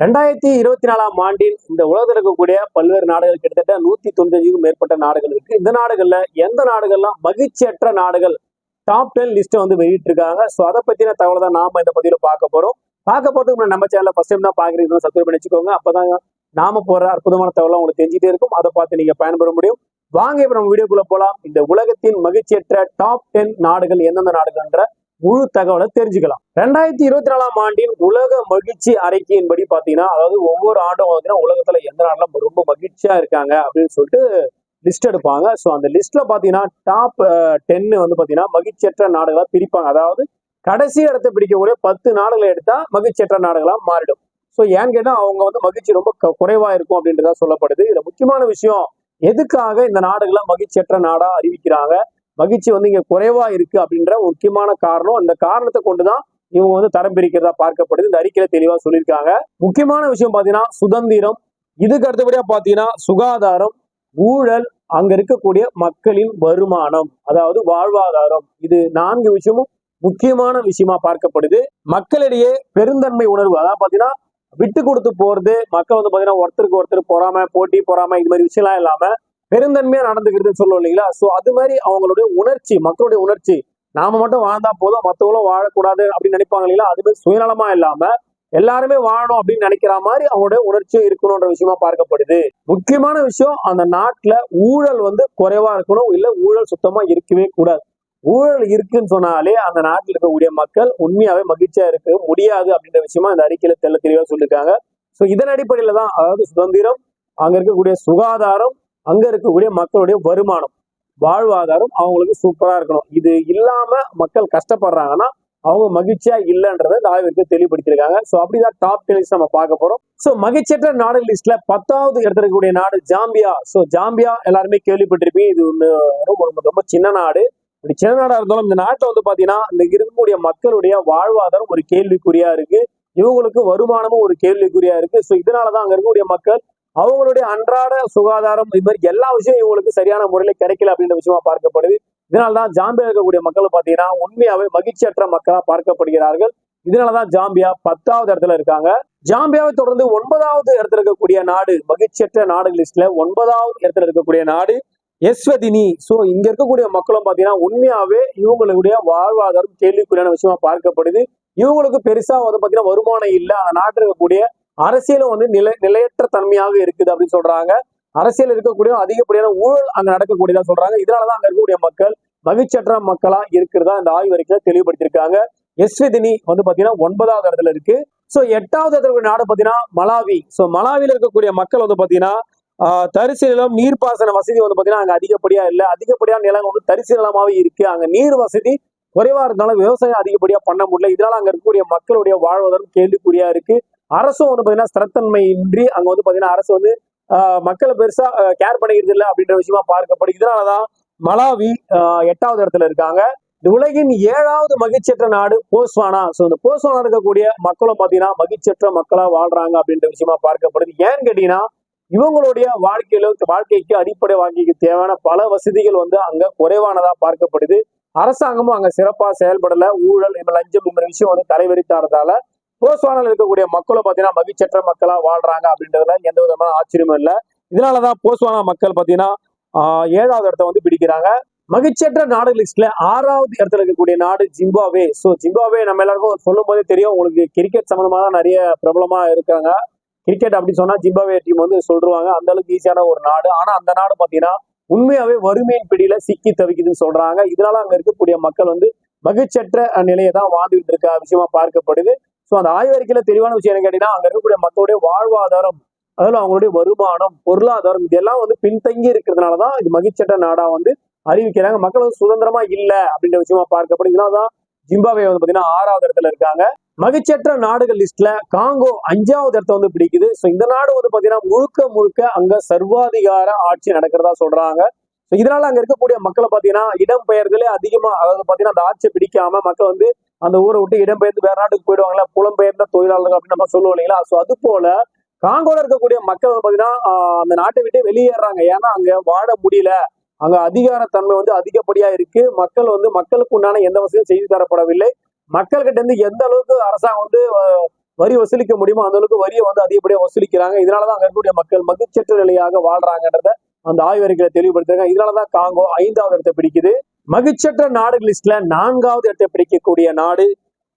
ரெண்டாயிரத்தி இருபத்தி நாலாம் ஆண்டில் இந்த உலகத்தில் இருக்கக்கூடிய பல்வேறு நாடுகள் கிட்டத்தட்ட நூத்தி தொண்ணூத்தஞ்சுக்கும் மேற்பட்ட நாடுகள் இருக்கு. இந்த நாடுகள்ல எந்த நாடுகள்லாம் மகிழ்ச்சியற்ற நாடுகள் டாப் டென் லிஸ்ட்டை வந்து வெளியிட்டிருக்காங்க? ஸோ அதை பத்தின தகவலை தான் நாம இந்த பதிவில் பார்க்க போறோம். பார்க்க போறதுக்கு முன்னாடி நம்ம சேனல் ஃபர்ஸ்ட் டைம் தான் பாக்குறீங்க சப்ஸ்கிரைப் பண்ணி வச்சுக்கோங்க அப்பதான் நாம போற அற்புதமான தகவலாம் உங்களுக்கு தெரிஞ்சுட்டே இருக்கும். அதை பார்த்து நீங்க பயன்பெற முடியும். வாங்க இப்ப நம்ம வீடியோக்குள்ள போலாம். இந்த உலகத்தின் மகிழ்ச்சியற்ற டாப் டென் நாடுகள் எந்தெந்த நாடுகள்ன்ற முழு தகவலை தெரிஞ்சுக்கலாம். ரெண்டாயிரத்தி இருபத்தி நாலாம் ஆண்டின் உலக மகிழ்ச்சி அறிக்கையின்படி பாத்தீங்கன்னா அதாவது ஒவ்வொரு ஆண்டும் பாத்தீங்கன்னா உலகத்துல எந்த நாடுல ரொம்ப மகிழ்ச்சியா இருக்காங்க அப்படின்னு சொல்லிட்டு லிஸ்ட் எடுப்பாங்க. ஸோ அந்த லிஸ்ட்ல பாத்தீங்கன்னா டாப் டென்னு வந்து பாத்தீங்கன்னா மகிழ்ச்சியற்ற நாடுகளா பிரிப்பாங்க. அதாவது கடைசி இடத்தை பிடிக்கக்கூடிய பத்து நாடுகளை எடுத்தா மகிழ்ச்சியற்ற நாடுகளா மாறிடும். ஸோ ஏன்னு கேட்டால் அவங்க வந்து மகிழ்ச்சி ரொம்ப குறைவா இருக்கும் அப்படின்றதா சொல்லப்படுது. இதுல முக்கியமான விஷயம் எதுக்காக இந்த நாடுகளை மகிழ்ச்சியற்ற நாடா அறிவிக்கிறாங்க? மகிழ்ச்சி வந்து இங்க குறைவா இருக்கு அப்படின்ற முக்கியமான காரணம். அந்த காரணத்தை கொண்டுதான் இவங்க வந்து தரம் பிரிக்கிறதா பார்க்கப்படுது. இந்த அறிக்கையில தெளிவா சொல்லியிருக்காங்க. முக்கியமான விஷயம் பாத்தீங்கன்னா சுதந்திரம். இதுக்கு அடுத்தபடியா பாத்தீங்கன்னா சுகாதாரம் ஊழல் அங்க இருக்கக்கூடிய மக்களின் வருமானம் அதாவது வாழ்வாதாரம். இது நான்கு விஷயமும் முக்கியமான விஷயமா பார்க்கப்படுது. மக்களிடையே பெருந்தன்மை உணர்வு அதாவது பாத்தீங்கன்னா விட்டு கொடுத்து போறது மக்கள் வந்து பாத்தீங்கன்னா ஒருத்தருக்கு ஒருத்தர் பொறாம போட்டி பொறாம இது மாதிரி விஷயம்லாம் இல்லாம பெருந்தன்மையா நடந்துக்கிறதுன்னு சொல்லுவோம் இல்லைங்களா? சோ அது மாதிரி அவங்களுடைய உணர்ச்சி மக்களுடைய உணர்ச்சி. நாம மட்டும் வாழ்ந்தா போதும் மத்தவங்களும் வாழக்கூடாது அப்படின்னு நினைப்பாங்க இல்லைங்களா? அது மாதிரி சுயநலமா இல்லாம எல்லாருமே வாழணும் அப்படின்னு நினைக்கிற மாதிரி அவங்களுடைய உணர்ச்சியும் இருக்கணும்ன்ற விஷயமா பார்க்கப்படுது. முக்கியமான விஷயம் அந்த நாட்டுல ஊழல் வந்து குறைவா இருக்கணும் இல்ல ஊழல் சுத்தமா இருக்கவே கூடாது. ஊழல் இருக்குன்னு சொன்னாலே அந்த நாட்டில் இருக்கக்கூடிய மக்கள் உண்மையாவே மகிழ்ச்சியா இருக்க முடியாது அப்படின்ற விஷயமா இந்த அறிக்கையில தெல்ல தெளிவா சொல்லியிருக்காங்க ஸோ இதன் அடிப்படையில தான் அதாவது சுதந்திரம் அங்க இருக்கக்கூடிய சுகாதாரம் அங்க இருக்கக்கூடிய மக்களுடைய வருமானம் வாழ்வாதாரம் அவங்களுக்கு சூப்பரா இருக்கணும். இது இல்லாம மக்கள் கஷ்டப்படுறாங்கன்னா அவங்க மகிழ்ச்சியா இல்லைன்றதை இந்த ஆய்வுக்கு தெளிவுபடுத்திருக்காங்க ஸோ அப்படிதான் டாப் டென் லிஸ்ட் நம்ம பார்க்க போறோம். ஸோ மகிழ்ச்சியற்ற நாடு லிஸ்ட்ல பத்தாவது இடத்துல இருக்கக்கூடிய நாடு ஜாம்பியா. ஸோ ஜாம்பியா எல்லாருமே கேள்விப்பட்டிருப்பீங்க. இது ஒன்று ரொம்ப ரொம்ப ரொம்ப சின்ன நாடு. இப்படி சின்ன நாடா இருந்தாலும் இந்த நாட்டை வந்து பாத்தீங்கன்னா இந்த இருக்கக்கூடிய மக்களுடைய வாழ்வாதாரம் ஒரு கேள்விக்குறியா இருக்கு. இவங்களுக்கு வருமானமும் ஒரு கேள்விக்குறியா இருக்கு. ஸோ இதனாலதான் அங்க இருக்கக்கூடிய மக்கள் அவங்களுடைய அன்றாட சுகாதாரம் இது மாதிரி எல்லா விஷயம் இவங்களுக்கு சரியான முறையில கிடைக்கல அப்படின்ற விஷயமா பார்க்கப்படுது. இதனால்தான் ஜாம்பியா இருக்கக்கூடிய மக்கள் பாத்தீங்கன்னா உண்மையாவே மகிழ்ச்சியற்ற மக்களா பார்க்கப்படுகிறார்கள். இதனாலதான் ஜாம்பியா பத்தாவது இடத்துல இருக்காங்க. ஜாம்பியாவை தொடர்ந்து ஒன்பதாவது இடத்துல இருக்கக்கூடிய நாடு மகிழ்ச்சியற்ற நாடு லிஸ்ட்ல ஒன்பதாவது இடத்துல இருக்கக்கூடிய நாடு எஸ்வதினி சோ இங்க இருக்கக்கூடிய மக்களும் பாத்தீங்கன்னா உண்மையாவே இவங்களுடைய வாழ்வாதாரம் கேள்விக்குறியான விஷயமா பார்க்கப்படுது. இவங்களுக்கு பெருசா வந்து பாத்தீங்கன்னா வருமானம் இல்லை. அந்த நாட்டில் இருக்கக்கூடிய அரசியலும் வந்து நிலை நிலையற்ற தன்மையாக இருக்குது அப்படின்னு சொல்றாங்க. அரசியல் இருக்கக்கூடிய அதிகப்படியான ஊழல் அங்க நடக்கக்கூடியதா சொல்றாங்க. இதனாலதான் அங்க இருக்கக்கூடிய மக்கள் மகிழ்ச்சியற்ற மக்களா இருக்கிறதா இந்த ஆய்வறிக்கையில தெளிவுபடுத்தியிருக்காங்க. எஸ்விதினி வந்து பாத்தீங்கன்னா ஒன்பதாவது இடத்துல இருக்கு. சோ எட்டாவது இடத்துல நாடு பாத்தீங்கன்னா மலாவி. சோ மலாவில இருக்கக்கூடிய மக்கள் வந்து பாத்தீங்கன்னா ஆஹ் தரிசு நிலம் நீர்ப்பாசன வசதி வந்து பாத்தீங்கன்னா அங்க அதிகப்படியா இல்லை. அதிகப்படியான நிலம் வந்து தரிசு நிலமாவே இருக்கு. அங்க நீர் வசதி குறைவா இருந்தாலும் விவசாயம் அதிகப்படியா பண்ண முடியல. இதனால அங்க இருக்கக்கூடிய மக்களுடைய வாழ்வாதாரம் கேள்விக்குறியா இருக்கு. அரசும் வந்து பாத்தீங்கன்னா ஸ்திரத்தன்மை இன்றி அங்க வந்து பாத்தீங்கன்னா அரசு வந்து ஆஹ் மக்களை பெருசா கேர் பண்ணிக்கிறது இல்லை அப்படின்ற விஷயமா பார்க்கப்படுது. இதனாலதான் மலாவி ஆஹ் எட்டாவது இடத்துல இருக்காங்க. உலகின் ஏழாவது மகிழ்ச்சியற்ற நாடு போஸ்வானா ஸோ இந்த போஸ்வானா இருக்கக்கூடிய மக்களும் பாத்தீங்கன்னா மகிழ்ச்சியற்ற மக்களா வாழ்றாங்க அப்படின்ற விஷயமா பார்க்கப்படுது. ஏன்னு கேட்டீங்கன்னா இவங்களுடைய வாழ்க்கையில வாழ்க்கைக்கு அடிப்படை வாழ்க்கைக்கு தேவையான பல வசதிகள் வந்து அங்க குறைவானதா பார்க்கப்படுது. அரசாங்கமும் அங்க சிறப்பா செயல்படல. ஊழல் இந்த லஞ்சம் இந்த விஷயம் வந்து தலைவரித்தாரதால போஸ்வானில் இருக்கக்கூடிய மக்களும் பார்த்தீங்கன்னா மகிழ்ச்சற்ற மக்களாக வாழ்றாங்க அப்படின்றதுல எந்த விதமான ஆச்சரியமும் இல்லை. இதனால தான் போஸ்வானா மக்கள் பார்த்தீங்கன்னா ஏழாவது இடத்த வந்து பிடிக்கிறாங்க. மகிழ்ச்சியற்ற நாடு லிஸ்ட்ல ஆறாவது இடத்துல இருக்கக்கூடிய நாடு ஜிம்பாவே ஸோ ஜிம்பாவே நம்ம எல்லாருக்கும் சொல்லும் போதே தெரியும். உங்களுக்கு கிரிக்கெட் சம்மந்தமாக தான் நிறைய பிரபலமா இருக்காங்க. கிரிக்கெட் அப்படின்னு சொன்னா ஜிம்பாவே டீம் வந்து சொல்றாங்க அந்த அளவுக்கு ஈஸியான ஒரு நாடு. ஆனா அந்த நாடு பார்த்தீங்கன்னா உண்மையாவே வறுமையின் பிடியில சிக்கி தவிக்குதுன்னு சொல்றாங்க. இதனால அங்க இருக்கக்கூடிய மக்கள் வந்து மகிழ்ச்சற்ற நிலையை தான் வாழ்ந்துகிட்டு இருக்க விஷயமா பார்க்கப்படுது. ஸோ அந்த ஆய்வறிக்கையில தெளிவான விஷயம் என்ன கேட்டீங்கன்னா அங்க இருக்கக்கூடிய மக்களுடைய வாழ்வாதாரம் அதில் அவங்களுடைய வருமானம் பொருளாதாரம் இதெல்லாம் வந்து பின்தங்கி இருக்கிறதுனால தான் இது மகிழ்ச்சற்ற நாடா வந்து அறிவிக்கிறாங்க. மக்கள் வந்து சுதந்திரமா இல்ல அப்படின்ற விஷயமா பார்க்கப்படுது இதனாலதான் ஜிம்பாவே வந்து பாத்தீங்கன்னா ஆறாவது இடத்துல இருக்காங்க. மகிழ்ச்சற்ற நாடுகள் லிஸ்ட்ல காங்கோ அஞ்சாவது இடத்த வந்து பிடிக்குது. ஸோ இந்த நாடு வந்து பாத்தீங்கன்னா முழுக்க முழுக்க அங்க சர்வாதிகார ஆட்சி நடக்கிறதா சொல்றாங்க. இதனால அங்க இருக்கக்கூடிய மக்களை பாத்தீங்கன்னா இடம்பெயர்தலே அதிகமா அதாவது பாத்தீங்கன்னா அந்த ஆட்சியை பிடிக்காம மக்கள் வந்து அந்த ஊரை விட்டு இடம்பெயர்ந்து வேற நாட்டுக்கு போயிடுவாங்களா? புலம்பெயர்ந்த தொழிலாளர்கள் அப்படின்னு நம்ம சொல்லுவோம் இல்லைங்களா? ஸோ அது போல காங்கோல இருக்கக்கூடிய மக்கள் வந்து பாத்தீங்கன்னா அந்த நாட்டை விட்டு வெளியேறாங்க. ஏன்னா அங்க வாழ முடியல. அங்க அதிகாரத்தன்மை வந்து அதிகப்படியா இருக்கு. மக்கள் வந்து மக்களுக்கு உண்டான எந்த வசதியும் செய்து தரப்படவில்லை. மக்கள்கிட்ட இருந்து எந்த அளவுக்கு அரசாங்கம் வந்து வரி வசூலிக்க முடியுமோ அந்த அளவுக்கு வரியை வந்து அதிகப்படியா வசூலிக்கிறாங்க. இதனாலதான் அங்க இருக்கக்கூடிய மக்கள் மகிழ்ச்சற்ற நிலையாக வாழ்றாங்கன்றத அந்த ஆய்வறிக்கையில தெளிவுபடுத்திருக்காங்க. இதனாலதான் காங்கோ ஐந்தாவது இடத்தை பிடிக்குது. மகிழ்ச்சற்ற நாடுகள் லிஸ்ட்ல நான்காவது இடத்தை பிடிக்கக்கூடிய நாடு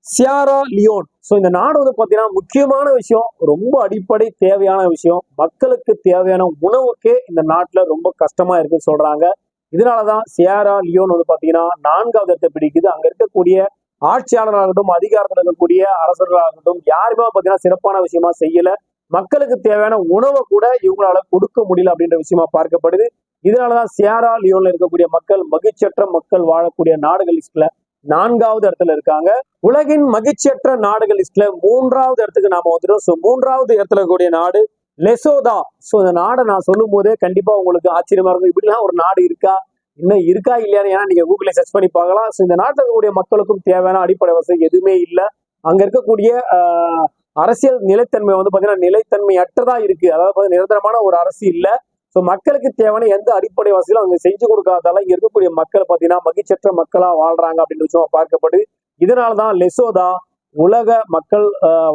சியாரா லியோன். ஸோ இந்த நாடு வந்து பார்த்தீங்கன்னா முக்கியமான விஷயம் ரொம்ப அடிப்படை தேவையான விஷயம். மக்களுக்கு தேவையான உணவுக்கே இந்த நாட்டில் ரொம்ப கஷ்டமா இருக்குன்னு சொல்றாங்க. இதனாலதான் சியாரா லியோன் வந்து பார்த்தீங்கன்னா நான்காவது இடத்தை பிடிக்குது. அங்க இருக்கக்கூடிய ஆட்சியாளராகட்டும் அதிகாரத்தில் இருக்கக்கூடிய அரசர்களாகட்டும் யாருமே பார்த்தீங்கன்னா சிறப்பான விஷயமா செய்யல. மக்களுக்கு தேவையான உணவை கூட இவங்களால கொடுக்க முடியல அப்படின்ற விஷயமா பார்க்கப்படுது. இதனாலதான் சியாரா லியோன்ல இருக்கக்கூடிய மக்கள் மகிழ்ச்சியற்ற மக்கள் வாழக்கூடிய நாடுகள் லிஸ்ட்ல நான்காவது இடத்துல இருக்காங்க. உலகின் மகிழ்ச்சியற்ற நாடுகள் லிஸ்ட்ல மூன்றாவது இடத்துக்கு நாம வந்துட்டோம். ஸோ மூன்றாவது இடத்துல இருக்கக்கூடிய நாடு லெசோதா. ஸோ இந்த நாடை நான் சொல்லும் போதே கண்டிப்பா உங்களுக்கு ஆச்சரியமா இருக்கும். இப்படிலாம் ஒரு நாடு இருக்கா? இன்னும் இருக்கா இல்லையான்னு ஏன்னா நீங்க கூகுள்ல சர்ச் பண்ணி பார்க்கலாம். ஸோ இந்த நாட்டில் இருக்கக்கூடிய மக்களுக்கும் தேவையான அடிப்படை வசதி எதுவுமே இல்லை. அங்க இருக்கக்கூடிய ஆஹ், அரசியல் நிலைத்தன்மை வந்து பாத்தீங்கன்னா நிலைத்தன்மையற்றதா இருக்கு. அதாவது நிரந்தரமான ஒரு அரசு இல்ல. ஸோ மக்களுக்கு தேவையான எந்த அடிப்படை வசதியும் அவங்க செஞ்சு கொடுக்காதால இங்க இருக்கக்கூடிய மக்கள் பார்த்தீங்கன்னா மகிழ்ச்சற்ற மக்களா வாழ்றாங்க அப்படின்னு விஷயமா பார்க்கப்படுது. இதனாலதான் லெசோதா உலக மக்கள்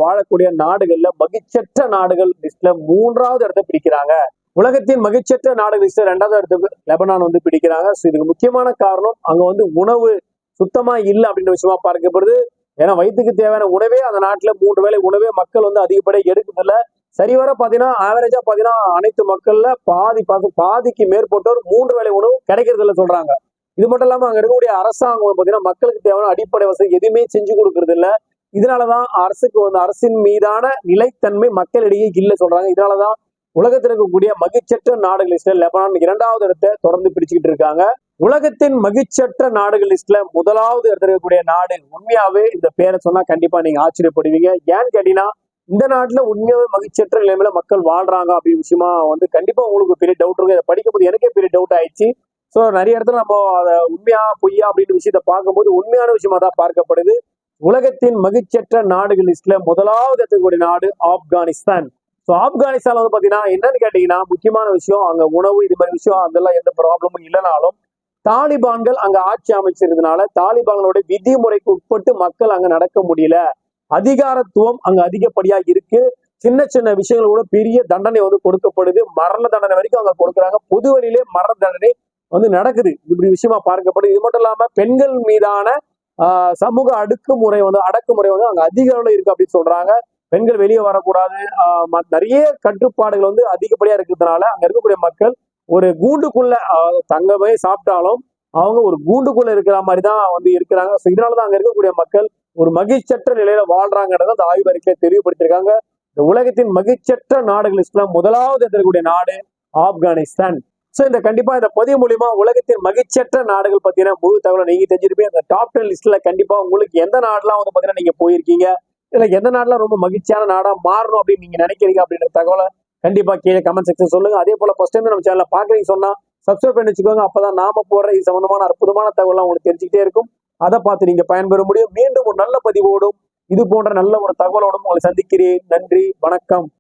வாழக்கூடிய நாடுகள்ல மகிழ்ச்சற்ற நாடுகள் லிஸ்ட்ல மூன்றாவது இடத்தை பிடிக்கிறாங்க. உலகத்தின் மகிழ்ச்சற்ற நாடுகள் லிஸ்ட்ல ரெண்டாவது இடத்துக்கு லெபனான் வந்து பிடிக்கிறாங்க. ஸோ இதுக்கு முக்கியமான காரணம் அங்க வந்து உணவு சுத்தமா இல்லை அப்படின்ற விஷயமா பார்க்கப்படுது. ஏன்னா வயிற்றுக்கு தேவையான உணவே அந்த நாட்டில் மூன்று வேலை உணவே மக்கள் வந்து அதிகப்படியாக எடுக்கிறதுல சரிவர பார்த்தீங்கன்னா ஆவரேஜா பார்த்தீங்கன்னா அனைத்து மக்கள்ல பாதி பாதி- பாதிக்கு மேற்பட்டோர் மூன்று வேலை உணவு கிடைக்கிறதில்ல சொல்கிறாங்க சொல்றாங்க. இது மட்டும் இல்லாமல் அங்கே இருக்கக்கூடிய அரசாங்கம் பார்த்தீங்கன்னா மக்களுக்கு தேவையான அடிப்படை வசதி எதுவுமே செஞ்சு கொடுக்கறது இதனால இதனாலதான் அரசுக்கு வந்து அரசின் மீதான நிலைத்தன்மை மக்களிடையே இல்லை சொல்றாங்க. இதனாலதான் உலகத்தில் இருக்கக்கூடிய மகிழ்ச்சற்ற நாடுகள் லிஸ்ட்ல லெபனான் இரண்டாவது இடத்தை தொடர்ந்து பிடிச்சுக்கிட்டு இருக்காங்க. உலகத்தின் மகிழ்ச்சற்ற நாடுகள் லிஸ்ட்ல முதலாவது இடத்துல இருக்கக்கூடிய நாடு உண்மையாவே இந்த பேரை சொன்னா கண்டிப்பா நீங்க ஆச்சரியப்படுவீங்க. ஏன்னு கேட்டீங்கன்னா இந்த நாட்டுல உண்மையாவே மகிழ்ச்சற்ற நிலைமையில மக்கள் வாழ்றாங்க அப்படின்னு விஷயமா வந்து கண்டிப்பா உங்களுக்கு பெரிய டவுட் இருக்கு. அதை படிக்கும்போது எனக்கே பெரிய டவுட் ஆயிடுச்சு. ஸோ நிறைய இடத்துல நம்ம அதை உண்மையா பொய்யா அப்படின்னு விஷயத்த பார்க்கும்போது உண்மையான விஷயமா தான் பார்க்கப்படுது. உலகத்தின் மகிழ்ச்சற்ற நாடுகள் லிஸ்ட்ல முதலாவது இருக்கக்கூடிய நாடு ஆப்கானிஸ்தான். ஸோ ஆப்கானிஸ்தான் வந்து பாத்தீங்கன்னா என்னன்னு கேட்டீங்கன்னா முக்கியமான விஷயம் அங்க உணவு இது மாதிரி விஷயம் அதெல்லாம் எந்த ப்ராப்ளமும் இல்லைனாலும் தாலிபான்கள் அங்க ஆட்சி அமைச்சிருந்தனால தாலிபான்களோட விதிமுறைக்கு உட்பட்டு மக்கள் அங்க நடக்க முடியல. அதிகாரத்துவம் அங்க அதிகப்படியா இருக்கு. சின்ன சின்ன விஷயங்கள் கூட பெரிய தண்டனை வந்து கொடுக்கப்படுது. மரண தண்டனை வரைக்கும் அங்க கொடுக்குறாங்க. பொது வழியிலே மரண தண்டனை வந்து நடக்குது. இப்படி விஷயமா பார்க்கப்படுது. இது மட்டும் இல்லாம பெண்கள் மீதான ஆஹ், சமூக அடுக்குமுறை வந்து அடக்குமுறை வந்து அங்க அதிக அளவுல இருக்கு அப்படின்னு சொல்றாங்க. பெண்கள் வெளியே வரக்கூடாது. ஆஹ், நிறைய கட்டுப்பாடுகள் வந்து அதிகப்படியா இருக்கிறதுனால அங்க இருக்கக்கூடிய மக்கள் ஒரு கூண்டுக்குள்ள தங்கமே சாப்பிட்டாலும் அவங்க ஒரு கூண்டுக்குள்ள இருக்கிற மாதிரி தான் வந்து இருக்கிறாங்க. ஸோ இதனாலதான் அங்க இருக்கக்கூடிய மக்கள் ஒரு மகிழ்ச்சற்ற நிலையில வாழ்றாங்கன்றத அந்த ஆய்வு அறிக்கையை தெளிவுபடுத்தியிருக்காங்க. இந்த உலகத்தின் மகிழ்ச்சற்ற நாடுகள் இஸ்லாம் முதலாவது இருக்கக்கூடிய நாடு ஆப்கானிஸ்தான். ஸோ இந்த கண்டிப்பா இந்த பதிவு மூலியமா உலகத்தின் மகிழ்ச்சற்ற நாடுகள் பார்த்தீங்கன்னா முழு தகவலை நீங்க தெரிஞ்சிருப்பீங்க. அந்த டாப் டென் லிஸ்ட்ல கண்டிப்பா உங்களுக்கு எந்த நாடுலாம் வந்து பாத்தீங்கன்னா நீங்க போயிருக்கீங்க? இல்ல எந்த நாடுலாம் ரொம்ப மகிழ்ச்சியான நாடா மாறணும் அப்படின்னு நீங்க நினைக்கிறீங்க அப்படின்ற தகவலை கண்டிப்பா கீழே கமெண்ட் செக்ஷன் சொல்லுங்க. அதே போல ஃபஸ்ட் டைம் நம்ம சேனலில் பார்க்குறீங்க சொன்னா சப்ஸ்கிரைப் பண்ணி வச்சுக்கோங்க. அப்பதான் நாம போடுற இது சம்மந்தமான அற்புதமான தகவலாம் உங்களுக்கு தெரிஞ்சுக்கிட்டே இருக்கும். அதை பார்த்து நீங்க பயன்பெற முடியும். மீண்டும் ஒரு நல்ல பதிவோடும் இது போன்ற நல்ல ஒரு தகவலோடும் உங்களை சந்திக்கிறேன். நன்றி வணக்கம்.